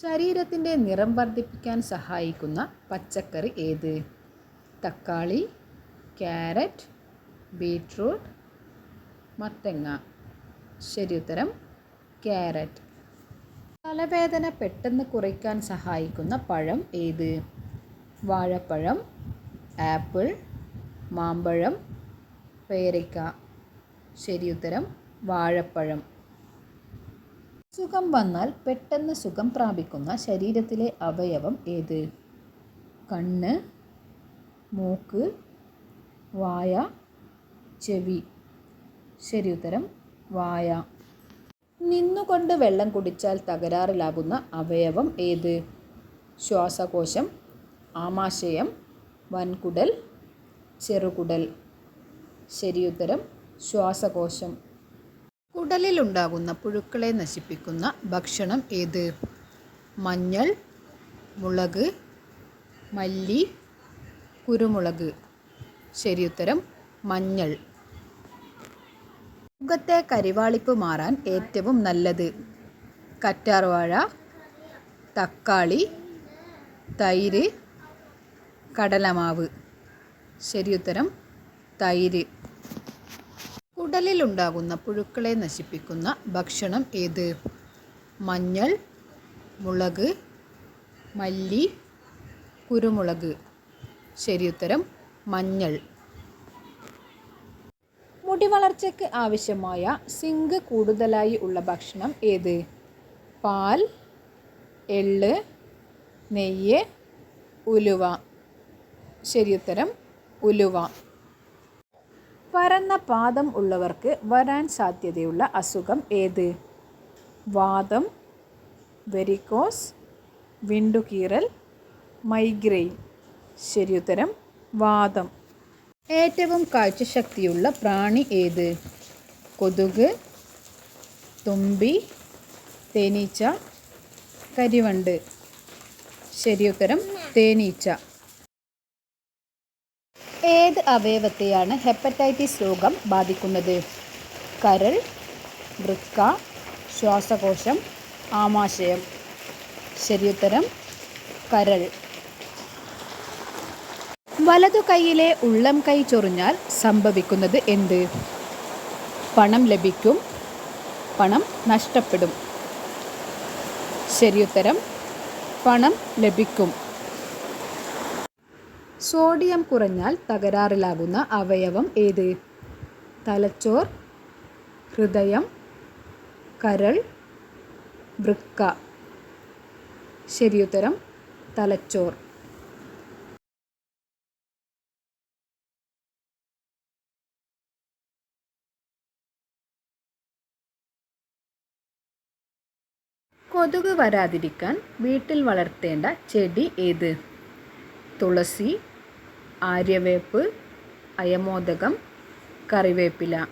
ശരീരത്തിന്റെ നിറം വർദ്ധിപ്പിക്കാൻ സഹായിക്കുന്ന പച്ചക്കറി ഏത്? തക്കാളി ക്യാരറ്റ് ബീട്രൂട്ട് മത്തങ്ങ. ശരിയുത്തരം ക്യാരറ്റ്. തലവേദന പെട്ടെന്ന് കുറയ്ക്കാൻ സഹായിക്കുന്ന പഴം ഏത്? വാഴപ്പഴം ആപ്പിൾ മാമ്പഴം പേരയ്ക്ക. ശരിയുത്തരം വാഴപ്പഴം. സുഖം വന്നാൽ പെട്ടെന്ന് സുഖം പ്രാപിക്കുന്ന ശരീരത്തിലെ അവയവം ഏത്? കണ്ണ് മൂക്ക് വായ ചെവി. ശരി ഉത്തരം വായ. നിന്നുകൊണ്ട് വെള്ളം കുടിച്ചാൽ തകരാറിലാകുന്ന അവയവം ഏത്? ശ്വാസകോശം ആമാശയം വൻകുടൽ ചെറുകുടൽ. ശരിയുത്തരം ശ്വാസകോശം. കുടലിലുണ്ടാകുന്ന പുഴുക്കളെ നശിപ്പിക്കുന്ന ഭക്ഷണം ഏത്? മഞ്ഞൾ മുളക് മല്ലി കുരുമുളക്. ശരിയുത്തരം മഞ്ഞൾ. മുഖത്തെ കരിവാളിപ്പ് മാറാൻ ഏറ്റവും നല്ലത് കറ്റാർവാഴ തക്കാളി തൈര് കടലമാവ്. ശരിയുത്തരം തൈര്. കുടലിലുണ്ടാകുന്ന പുഴുക്കളെ നശിപ്പിക്കുന്ന ഭക്ഷണം ഏത്? മഞ്ഞൾ മുളക് മല്ലി കുരുമുളക്. ശരിയുത്തരം മഞ്ഞൾ. മുടി വളർച്ചയ്ക്ക് ആവശ്യമായ സിങ്ക് കൂടുതലായി ഉള്ള ഭക്ഷണം ഏത്? പാൽ എള്ള് നെയ്യ് ഉലുവ. ശരിയുത്തരം ഉലുവ. പരന്ന പാദം ഉള്ളവർക്ക് വരാൻ സാധ്യതയുള്ള അസുഖം ഏത്? വാദം വെരിക്കോസ് വിണ്ടുകീറൽ മൈഗ്രെയിൻ ശരിയുത്തരം വാദം. ഏറ്റവും കാഴ്ചശക്തിയുള്ള പ്രാണി ഏത്? കൊതുക് തുമ്പി തേനീച്ച കരിവണ്ട്. ശരിയുത്തരം തേനീച്ച. ഏത് അവയവത്തെയാണ് ഹെപ്പറ്റൈറ്റിസ് രോഗം ബാധിക്കുന്നത്? കരൾ വൃക്ക ശ്വാസകോശം ആമാശയം. ശരിയുത്തരം കരൾ. വലതു കൈയിലെ ഉള്ളം കൈ ചൊറിഞ്ഞാൽ സംഭവിക്കുന്നത് എന്ത്? പണം ലഭിക്കും. പണം നഷ്ടപ്പെടും. ശരിയുത്തരം പണം ലഭിക്കും. സോഡിയം കുറഞ്ഞാൽ തകരാറിലാകുന്ന അവയവം ഏത്? തലച്ചോർ ഹൃദയം കരൾ വൃക്ക. ശരിയുത്തരം തലച്ചോർ. കൊതുക് വരാതിരിക്കാൻ വീട്ടിൽ വളർത്തേണ്ട ചെടി ഏത്? തുളസി ആര്യവേപ്പ് അയമോദകം കറിവേപ്പില.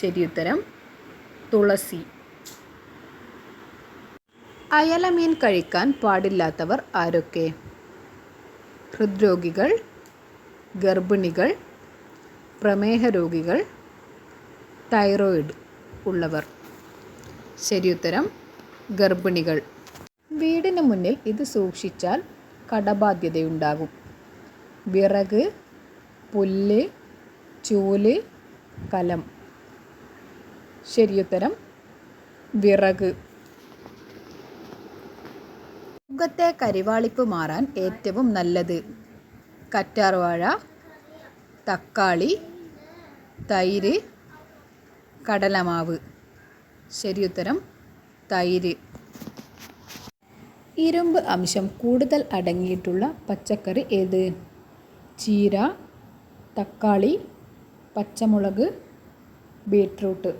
ശരിയുത്തരം തുളസി. അയലമീൻ കഴിക്കാൻ പാടില്ലാത്തവർ ആരൊക്കെ? ഹൃദ്രോഗികൾ ഗർഭിണികൾ പ്രമേഹ രോഗികൾ തൈറോയിഡ് ഉള്ളവർ. ശരിയുത്തരം ഗർഭിണികൾ. വീടിന് മുന്നിൽ ഇത് സൂക്ഷിച്ചാൽ കടബാധ്യതയുണ്ടാകും. വിറക് പുല്ല് ചൂൽ കലം. ശരിയുത്തരം വിറക്. മുഖത്തെ കരിവാളിപ്പ് മാറാൻ ഏറ്റവും നല്ലത് കറ്റാർവാഴ തക്കാളി തൈര് കടലമാവ്. ശരിയുത്തരം തൈര്. ഇരുമ്പ് അംശം കൂടുതൽ അടങ്ങിയിട്ടുള്ള പച്ചക്കറി ഏത്? ചീര തക്കാളി പച്ചമുളക് ബീട്രൂട്ട്.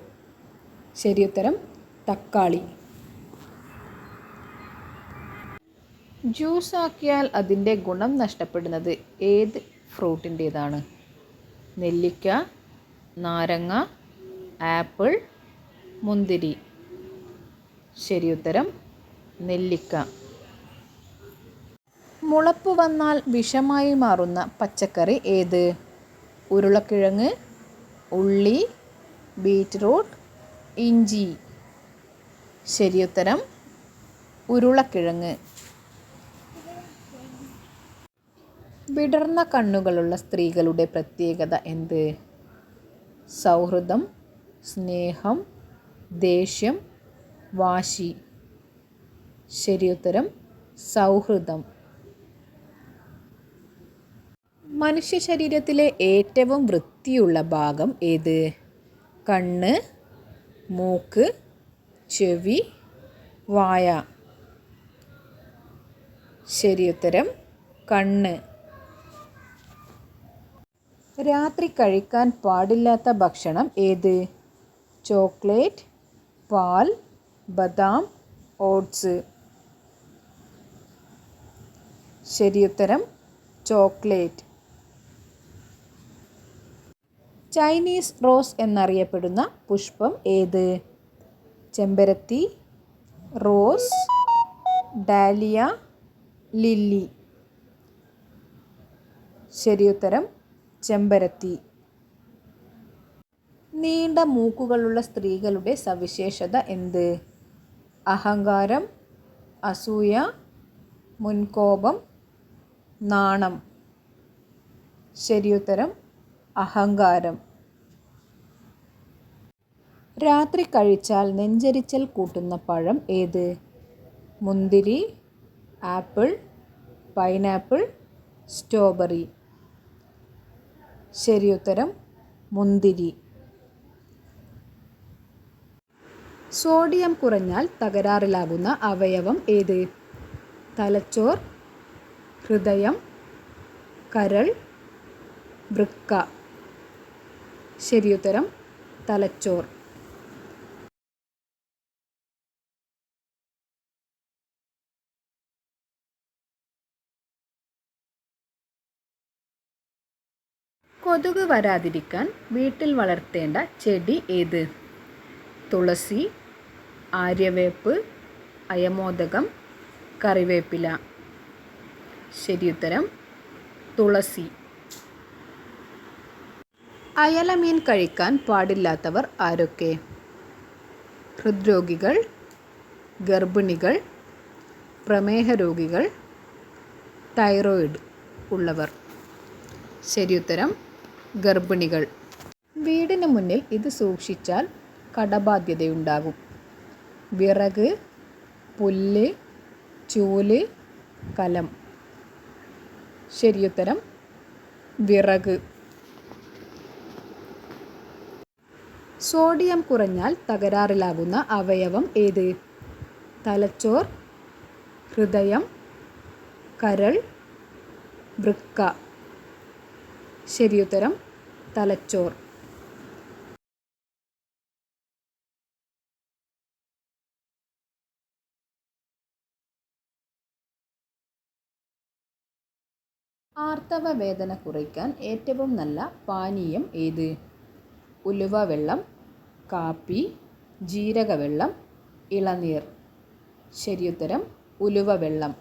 ശരിയുത്തരം തക്കാളി. ജ്യൂസ് ആക്കിയാൽ അതിന്റെ ഗുണം നഷ്ടപ്പെടുന്നത് ഏത് ഫ്രൂട്ടിന്റേതാണ്? നെല്ലിക്ക നാരങ്ങ ആപ്പിൾ മുന്തിരി. ശരിയുത്തരം നെല്ലിക്ക. മുളപ്പ് വന്നാൽ വിഷമായി മാറുന്ന പച്ചക്കറി ഏത്? ഉരുളക്കിഴങ്ങ് ഉള്ളി ബീറ്റ്റൂട്ട് ഇഞ്ചി. ശരിയുത്തരം ഉരുളക്കിഴങ്ങ്. വിടർന്ന കണ്ണുകളുള്ള സ്ത്രീകളുടെ പ്രത്യേകത എന്ത്? സൗഹൃദം സ്നേഹം ദേഷ്യം വാശി. ശരിയുത്തരം സൗഹൃദം. മനുഷ്യ ശരീരത്തിലെ ഏറ്റവും വൃത്തിയുള്ള ഭാഗം ഏത്? കണ്ണ് മൂക്ക് ചെവി വായ. ശരിയുത്തരം കണ്ണ്. രാത്രി കഴിക്കാൻ പാടില്ലാത്ത ഭക്ഷണം ഏത്? ചോക്ലേറ്റ് പാൽ ബദാം ഓട്സ്. ശരിയുത്തരം ചോക്ലേറ്റ്. ചൈനീസ് റോസ് എന്നറിയപ്പെടുന്ന പുഷ്പം ഏത്? ചെമ്പരത്തി റോസ് ഡാലിയ ലില്ലി. ശരിയുത്തരം ചെമ്പരത്തി. നീണ്ട മൂക്കുകളുള്ള സ്ത്രീകളുടെ സവിശേഷത എന്ത്? അഹങ്കാരം അസൂയ മുൻകോപം നാണം. ശരിയുത്തരം അഹങ്കാരം. രാത്രി കഴിച്ചാൽ നെഞ്ചരിച്ചൽ കൂട്ടുന്ന പഴം ഏത്? മുന്തിരി ആപ്പിൾ പൈനാപ്പിൾ സ്ട്രോബെറി. ഉത്തരം മുന്തിരി. സോഡിയം കുറഞ്ഞാൽ തകരാറിലാകുന്ന അവയവം ഏത്? തലച്ചോർ ഹൃദയം കരൾ വൃക്ക. ശരിയുത്തരം തലച്ചോർ. കൊതുക് വരാതിരിക്കാൻ വീട്ടിൽ വളർത്തേണ്ട ചെടി ഏത്? തുളസി ആര്യവേപ്പ് അയമോദകം കറിവേപ്പില. ശരിയുത്തരം തുളസി. അയലമീൻ കഴിക്കാൻ പാടില്ലാത്തവർ ആരൊക്കെ? ഹൃദ്രോഗികൾ ഗർഭിണികൾ പ്രമേഹ രോഗികൾ തൈറോയിഡ് ഉള്ളവർ. ശരിയുത്തരം ഗർഭിണികൾ. വീടിന് മുന്നിൽ ഇത് സൂക്ഷിച്ചാൽ കടബാധ്യതയുണ്ടാകും. വിറക് പുല്ല് ചൂൽ കലം. ശരിയുത്തരം വിറക്. സോഡിയം കുറഞ്ഞാൽ തകരാറിലാകുന്ന അവയവം ഏത്? തലച്ചോർ ഹൃദയം കരൾ വൃക്ക. ശരിയുത്തരം തലച്ചോർ. ആർത്തവ വേദന കുറയ്ക്കാൻ ഏറ്റവും നല്ല പാനീയം ഏത്? ഉലുവ വെള്ളം കാപ്പി ജീരകവെള്ളം ഇളനീർ. ശരിയുത്തരം ഉലുവ വെള്ളം